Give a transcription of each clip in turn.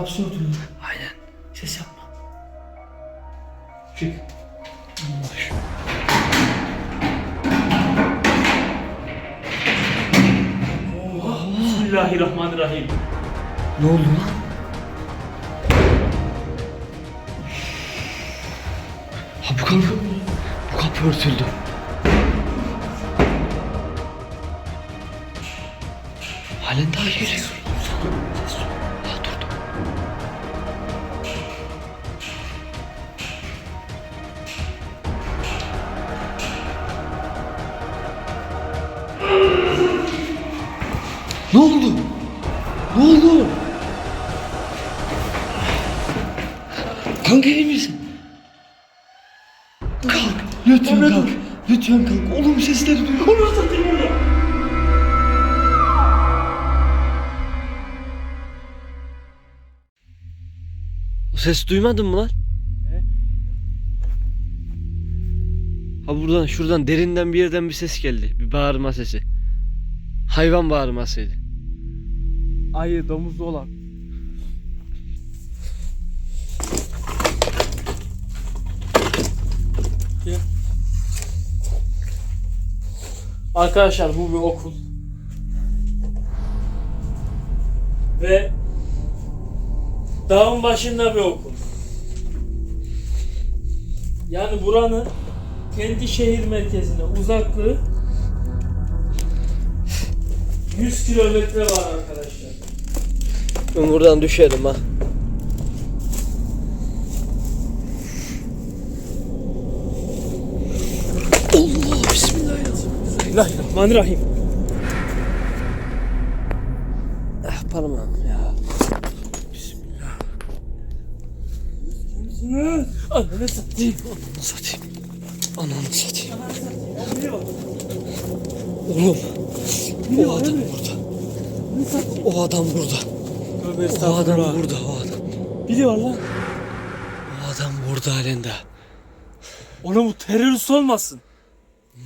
kapısını oturuyor. Aynen. Ses yapma. Çık. Allah. Oha. Bismillahirrahmanirrahim. Ne oldu lan? Ha bu kapı, bu kapı örtüldü. Halen daha geliyor. Ha durdu. Lütfen kalk. Oğlum sesleri duyuyor. Onu satayım burada. O ses duymadın mı lan? Ne? Ha buradan şuradan derinden bir yerden bir ses geldi. Bir bağırma sesi. Hayvan bağırmasıydı. Ayı domuzlu olan. Arkadaşlar bu bir okul. Ve dağın başında bir okul. Yani buranın kendi şehir merkezine uzaklığı 100 kilometre var arkadaşlar. Ben buradan düşerim ha. Allah bismillahirrahmanirrahim. Ah parmağım ya. Ananı satayım. Ananı satayım. Ananı satayım. Oğlum. O adam burada. O adam burada. O adam burada. O adam. Biri var lan. O adam burada halen daha. Ona bu terörist olmasın.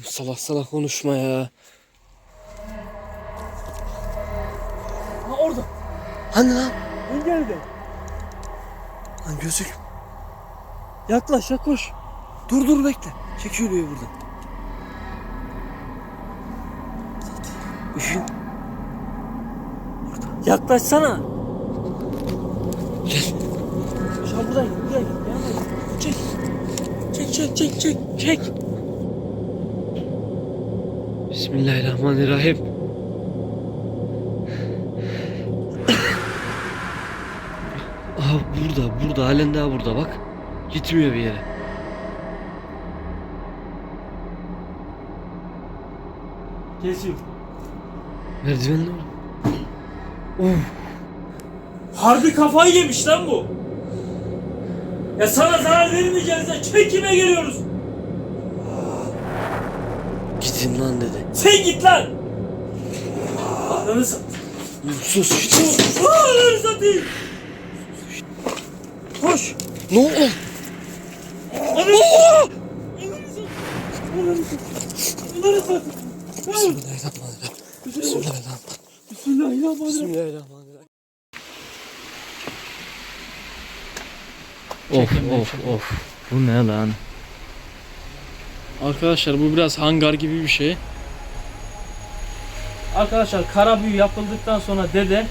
Salak salak konuşma ya. Ha orada. Hani lan? Ben geldim. Lan gözük. Yaklaş yaklaş. Dur dur bekle. Çekiyor beni buradan. Işın. Yaklaşsana. Gel. Şu an buradan git. Buradan git. Çek. Çek çek çek çek. Çek. Bismillahirrahmanirrahim. Aha burada, burada, halen daha burada bak. Gitmiyor bir yere. Kesiyor. Merdivenle mi? Uf. Harbi kafayı yemiş lan bu. Ya sana zarar vermeyeceğiz ya. Çekime geliyoruz. Gidin lan dedi. Sen git lan. Ananı sat. Sus işte. Ananı satayım. Koş. Ne oldu? Ananı sat. Ananı sat. Ananı sat. Bismillahirrahmanirrahim. Bismillahirrahmanirrahim. Bismillahirrahmanirrahim. Bismillahirrahmanirrahim. Of of of. Bu ne lan? Arkadaşlar bu biraz hangar gibi bir şey. Arkadaşlar kara büyü yapıldıktan sonra dede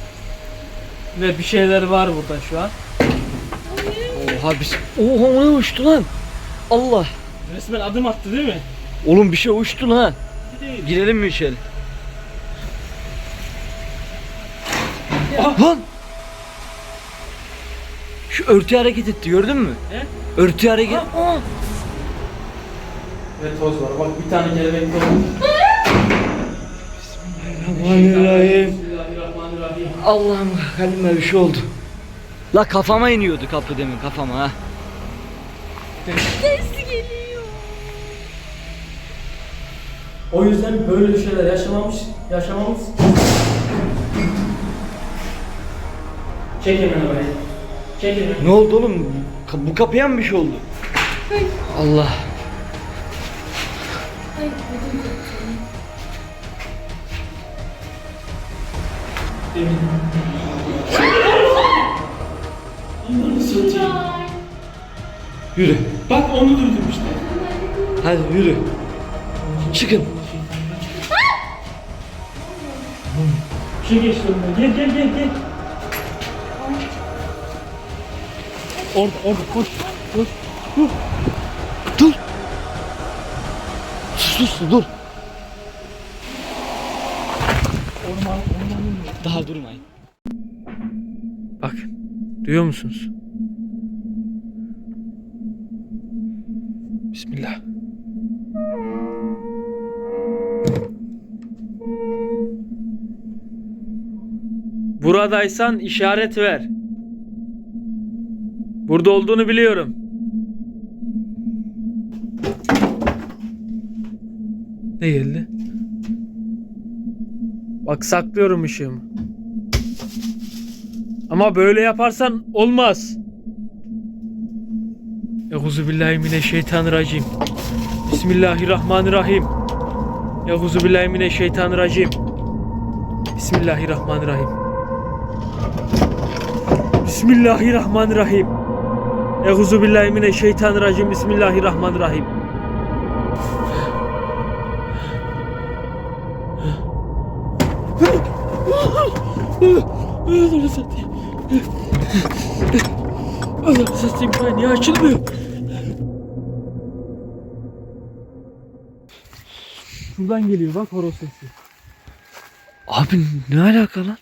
ve bir şeyler var burada şu an. Oha biz... Oha o ne uçtu lan? Allah. Resmen adım attı değil mi? Oğlum bir şey uçtu lan. Girelim mi içeri? Lan! Şu örtü hareket etti gördün mü? He? Örtü hareket... Aa! Ve toz var. Bak bir tane kelebek var. Bismillahirrahmanirrahim. Bismillahirrahmanirrahim. Allah'ım kalbime bir şey oldu. La kafama iniyordu kapı demin kafama ha. O yüzden böyle bir şeyler yaşamamış, yaşamamız. Çek hemen orayı. Çekil. Ne oldu oğlum? Ka- Bu kapıya mı bir şey oldu? Allah. Yürü. Bak onu duydum işte. Hadi yürü. Çıkın. Şey geçti önüme. Gel gel gel gel. Orada orada koş. Koş. Dur. Dur. Sus dur. Daha durmayın. Bak. Duyuyor musunuz? Bismillah. Buradaysan işaret ver. Burada olduğunu biliyorum. Ne geldi? Bak saklıyorum ışığımı. Ama böyle yaparsan olmaz. Euzubillahimineşşeytanirracim. Bismillahirrahmanirrahim. Euzubillahimineşşeytanirracim. Bismillahirrahmanirrahim. Bismillahirrahmanirrahim. Euzu billahi mineşşeytanirracim. Bismillahirrahmanirrahim. Ananı Ananı satayım ben açılmıyor? Şuradan geliyor bak horoz sesi. Abi ne alaka lan?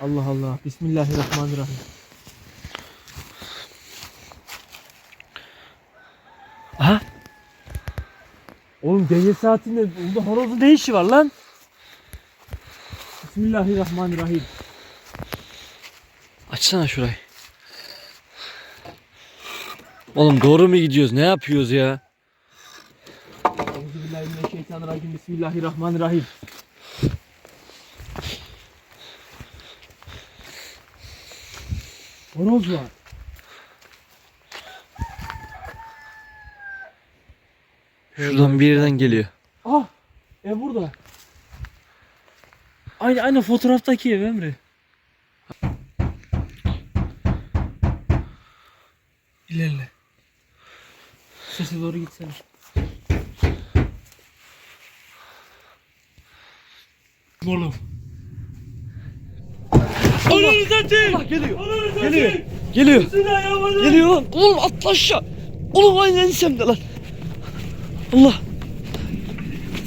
Allah Allah. Bismillahirrahmanirrahim. Aha. Oğlum gece saatinde burada horozun ne işi var lan? Bismillahirrahmanirrahim. Açsana şurayı. Oğlum doğru mu gidiyoruz? Ne yapıyoruz ya? Euzubillahimineşşeytanirracim. Bismillahirrahmanirrahim. Horoz var. Şuradan bir yerden geliyor. Ah! Ev burada. Aynı aynı fotoğraftaki ev Emre. İlerle. Sese doğru gitsene. Oğlum. Ananı satayım! Allah geliyor. Ananı satayım! Geliyor. Geliyor. Geliyor lan. Oğlum atla aşağı. Oğlum aynı ensemde lan. Allah.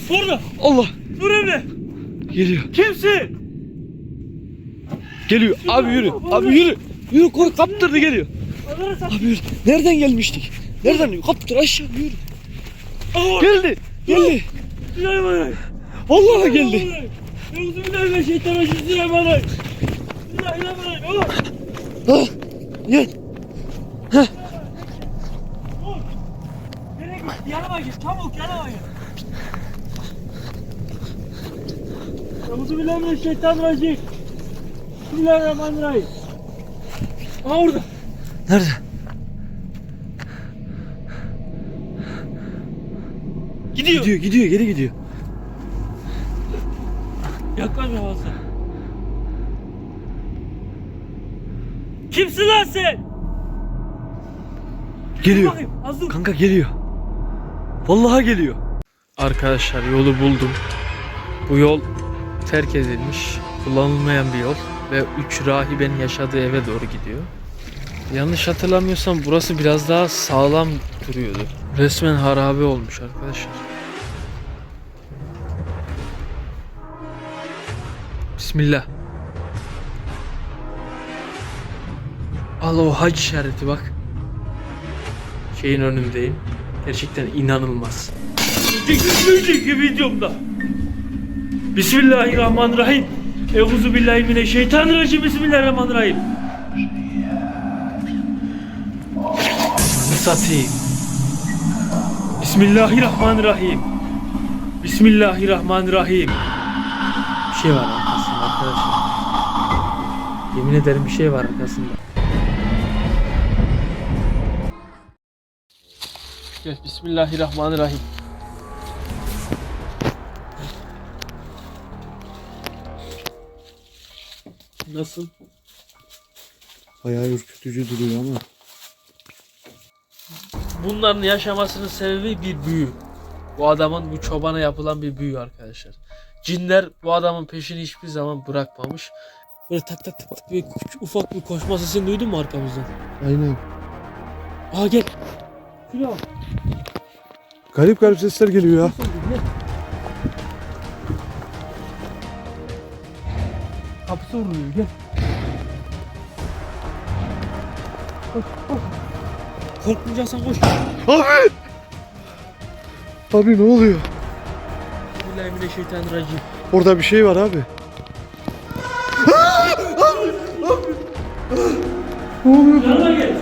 Orada! Allah. Dur Emre! Geliyor. Kimsin? Geliyor. Abi yürü. Abi yürü. Yürü koy kaptırdı geliyor. Abi yürü. Nereden gelmiştik? Nereden? Kaptır aşağı yürü. Aha! Geldi. Geldi. Bismillahirrahmanirrahim! Vallahi geldi. Bismillahirrahmanirrahim. Bismillahirrahmanirrahim. Oğlum! Ha. Gel. Dur! Nereye gitti? Yanıma git. Çabuk yanıma git. Euzubillahimineşşeytanirracim. Bismillahirrahmanirrahim. Aa orada. Nerede? Gidiyor. Gidiyor gidiyor geri gidiyor. Yaklaşma fazla. Kimsin lan sen? Geliyor. Bakayım, az dur. Kanka geliyor. Vallahi geliyor. Arkadaşlar yolu buldum. Bu yol terk edilmiş, kullanılmayan bir yol ve üç rahibenin yaşadığı eve doğru gidiyor. Yanlış hatırlamıyorsam burası biraz daha sağlam duruyordu. Resmen harabe olmuş arkadaşlar. Bismillah. Al o hac işareti bak. Şeyin önündeyim. Gerçekten inanılmaz. Önceki videomda. Bismillahirrahmanirrahim. Euzu billahi mineşşeytanirracim. Bismillahirrahmanirrahim. Satayım. Bismillahirrahmanirrahim. Bismillahirrahmanirrahim. Bir şey var arkasında arkadaşlar. Yemin ederim bir şey var arkasında. Gel Bismillahirrahmanirrahim. Nasıl? Bayağı ürkütücü duruyor ama. Bunların yaşamasının sebebi bir büyü. Bu adamın bu çobana yapılan bir büyü arkadaşlar. Cinler bu adamın peşini hiçbir zaman bırakmamış. Böyle tak tak tak bir ufak bir koşma sesini duydun mu arkamızdan? Aynen. Aa gel. Bak. Garip garip sesler geliyor ya. Kapısı vuruyor gel. Koş koş. Korkmayacaksan koş. Abi! Abi ne oluyor? Bismillahirrahmanirrahim. Orada bir şey var abi. Yanına gel.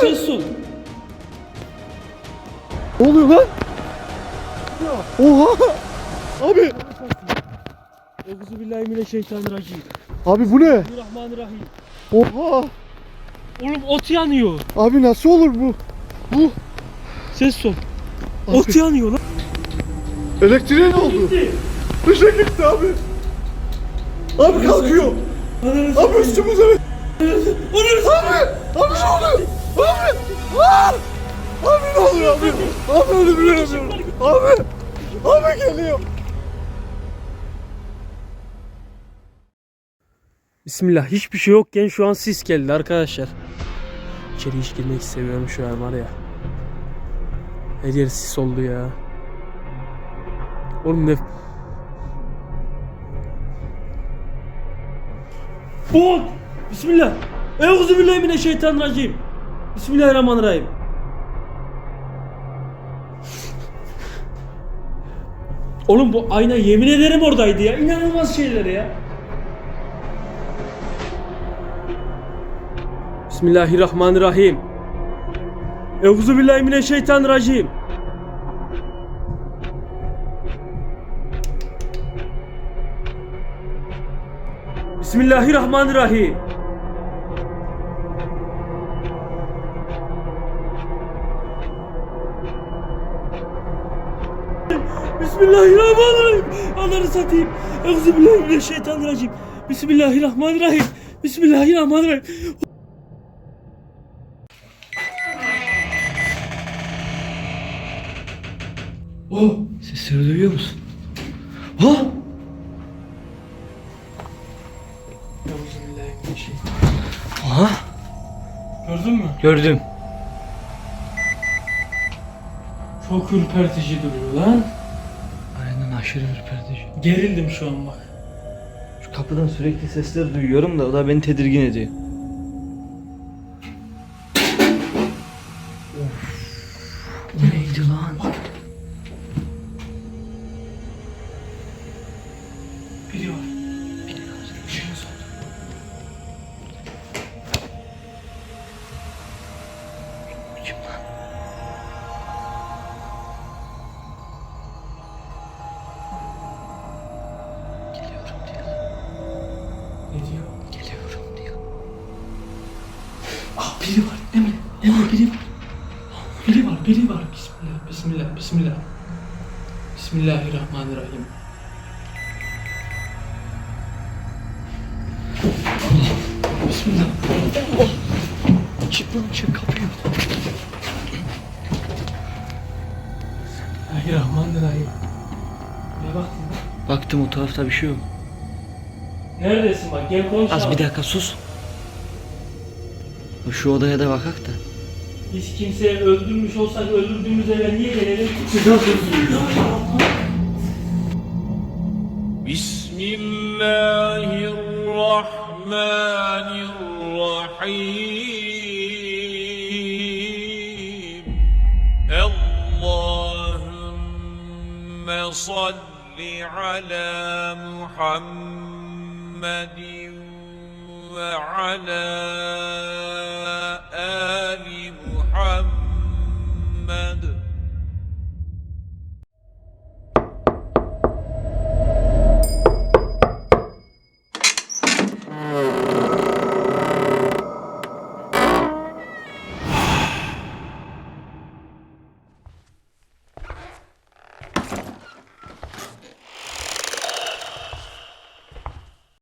Ses ol. Ne oluyor lan? Oha! Abi! Euzubillahimineşşeytanirracim. Abi bu ne? Bismillahirrahmanirrahim. Oha! Oğlum ot yanıyor. Abi nasıl olur bu? Bu Ses ol. Abi. Ot yanıyor lan. elektriğe ne oldu? Işık gitti abi. Abi kalkıyor. Abi üstümüze. Abi! Abi ne oluyor? Abi! Aa! Abi ne oluyor abi? Abi öyle bir yapıyorum. Abi! Abi geliyor. Bismillah hiçbir şey yokken şu an sis geldi arkadaşlar. İçeri hiç girmek istemiyorum şu an var ya. Her yer sis oldu ya. Oğlum ne... Bok! Bismillah! Euzubillahimineşşeytanirracim. Bismillahirrahmanirrahim. Oğlum bu ayna yemin ederim oradaydı ya. İnanılmaz şeyler ya. Bismillahirrahmanirrahim. Euzu billahi mineşşeytanirracim. Bismillahirrahmanirrahim. Bismillahirrahmanirrahim. Ananı satayım. Euzu billahi mineşşeytanirracim. Bismillahirrahmanirrahim. Bismillahirrahmanirrahim. Oh! Sesleri duyuyor musun? Ha? Aha! Gördün mü? Gördüm. Çok ürpertici duruyor lan. Aynen aşırı ürpertici. Gerildim şu an bak. Şu kapıdan sürekli sesler duyuyorum da o da beni tedirgin ediyor. Ne diyor? Geliyorum diyor. Ah biri var. Emre. Emre biri var. Biri var. Biri var. Bismillah. Bismillah. Bismillah. Bismillahirrahmanirrahim. Bismillah. Çık lan çık kapıyı. Bismillahirrahmanirrahim. Ne baktın? Baktım o tarafta bir şey yok. Neredesin bak gel konuşalım. Az bir dakika sus. Şu odaya da bakak da. Biz kimseye öldürmüş olsak öldürdüğümüz eve niye gelelim? Bismillahirrahmanirrahim. Allahümme salli ala Muhammed. محمد وعلى